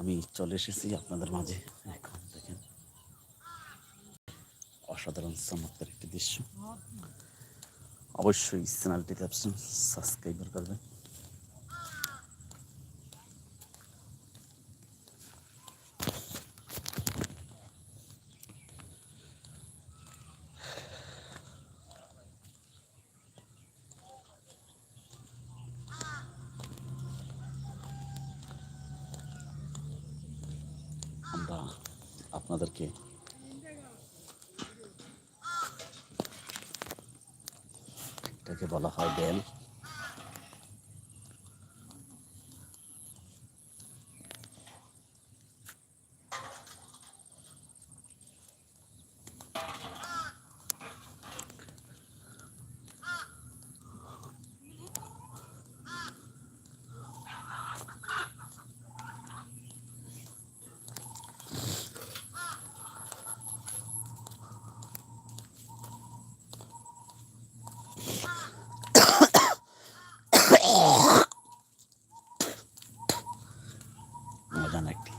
আমি চলে এসেছি আপনাদের মাঝে। এখন দেখেন, অসাধারণ চমৎকার একটি দৃশ্য। অবশ্যই চ্যানেলটিতে আপনি সাবস্ক্রাইবার করবেন আমরা আপনাদেরকে এটাকে বলা হয় বেল। অজানা একটি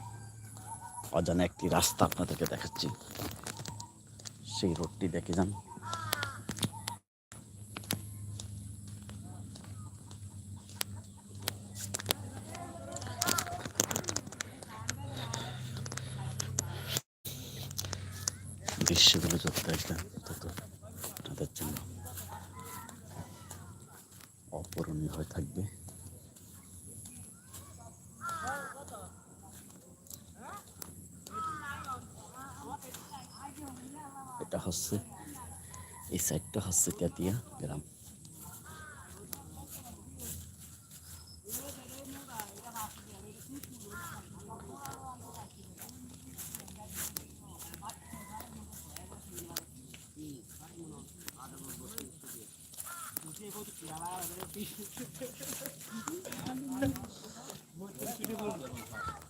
অজানা একটি রাস্তা আপনাদেরকে দেখাচ্ছি। সেই রোডটি দেখে যান। দৃশ্যগুলো যত দেখবেন, তত আপনাদের জন্য অপূরণীয় হয়ে থাকবে এটা হচ্ছে এই সাইডটা হচ্ছে তেতিয়া গ্রাম। হিসাব কর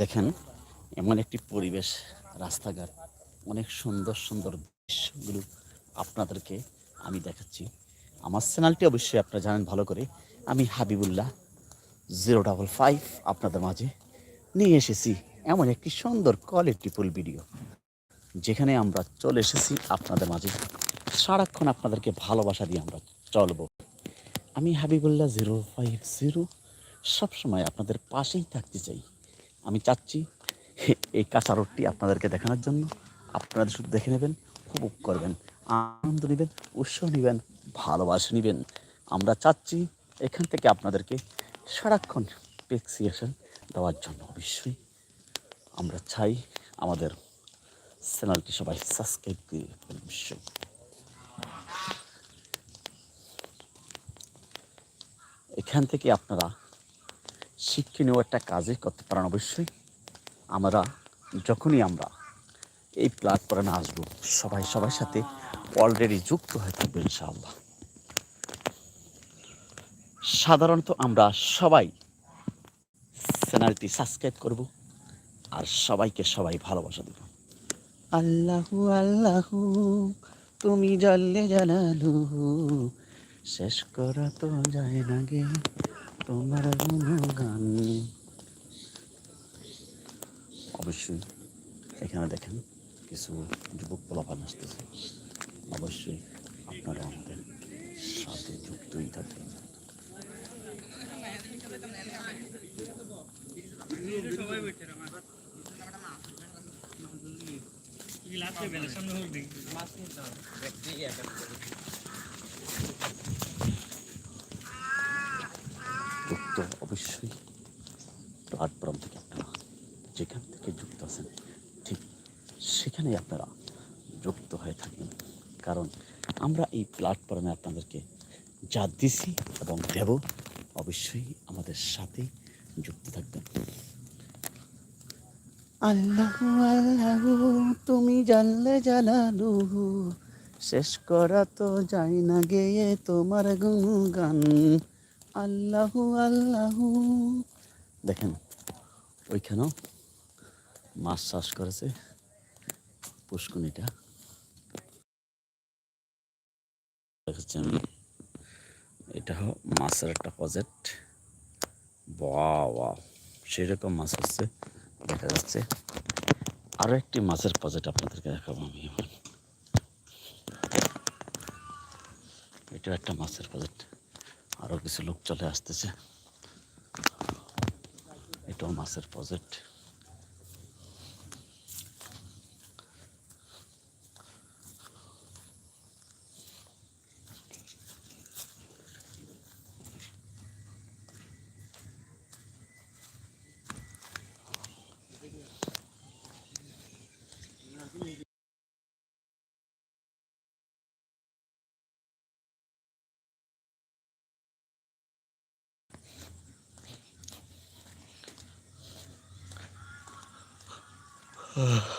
দেখেন, এমন একটি পরিবেশ, রাস্তাঘাট, অনেক সুন্দর সুন্দর দৃশ্যগুলো আপনাদেরকে আমি দেখাচ্ছি। আমার চ্যানেলটি অবশ্যই আপনারা জানেন ভালো করে। আমি হাবিবুল্লাহ, জিরো ডাবল ফাইভ আপনাদের মাঝে নিয়ে এসেছি এমন একটি সুন্দর কোয়ালিটিফুল ভিডিও যেখানে আমরা চলে এসেছি আপনাদের মাঝে। সারাক্ষণ আপনাদেরকে ভালোবাসা দিয়ে আমরা চলবো। আমি হাবিবুল্লাহ জিরো ফাইভ জিরো সবসময় আপনাদের পাশেই থাকতে চাই। আমি চাচ্ছি এই কাঁচা রোডটি আপনাদেরকে দেখানোর জন্য। আপনারা শুধু দেখে নেবেন, উপভোগ করবেন, আনন্দ নেবেন, উৎসাহ নেবেন, ভালোবাসা নেবেন। আমরা চাচ্ছি এখান থেকে আপনাদেরকে সারাক্ষণ পেক্সিয়েশন দেওয়ার জন্য। অবশ্যই আমরা চাই আমাদের চ্যানেলটি সবাই সাবস্ক্রাইব করে অবশ্যই। এখান থেকে আপনারা শিক্ষণীয় একটা কাজে করতে পারেন অবশ্যই। আমরা, যখনই আমরা এই প্ল্যাটফর্মে আসব, সবাই সবার সাথে অলরেডি যুক্ত হয়ে থাকবে ইনশাআল্লাহ। সাধারণত আমরা সবাই চ্যানেলটি সাবস্ক্রাইব করব আর সবাইকে সবাই ভালোবাসা দেব। আল্লাহু আল্লাহু, তুমি জানলে জানালু শেষ করা তো যায় না গে তোমার গান অবশ্যই এখানে দেখেন কিছু যুবক পোলাপান আসতেছে। অবশ্যই আপনারা আমাদের সাথে যুক্তই থাকবেন। অবশ্যই। প্ল্যাটফর্ম থেকে আপনারা যেখান থেকে যুক্ত আছেন, ঠিক সেখানেই আপনারা যুক্ত হয়ে থাকবেন। কারণ আমরা এই প্ল্যাটফর্মে আপনাদেরকে যা দিছি এবং দেব, অবশ্যই আমাদের সাথে যুক্ত থাকবেন। আল্লাহ আল্লাহ, তুমি জানলে জানালু, শেষ করা তো যায় না গেয়ে তোমার গুণগান। আল্লাহ আল্লাহ। দেখেন, ওইখানেও মাছ চাষ করেছে পুষ্কুনিটা দেখাচ্ছি এটা মাছের একটা প্রজেক্ট বাহ সেরকম মাছ হচ্ছে, দেখা যাচ্ছে। আরও একটি মাছের প্রজেক্ট আপনাদেরকে দেখাবো আমি। এটাও একটা মাছের প্রজেক্ট আরও কিছু লোক চলে আসতেছে। এটাও মাছের প্রজেক্ট Ugh.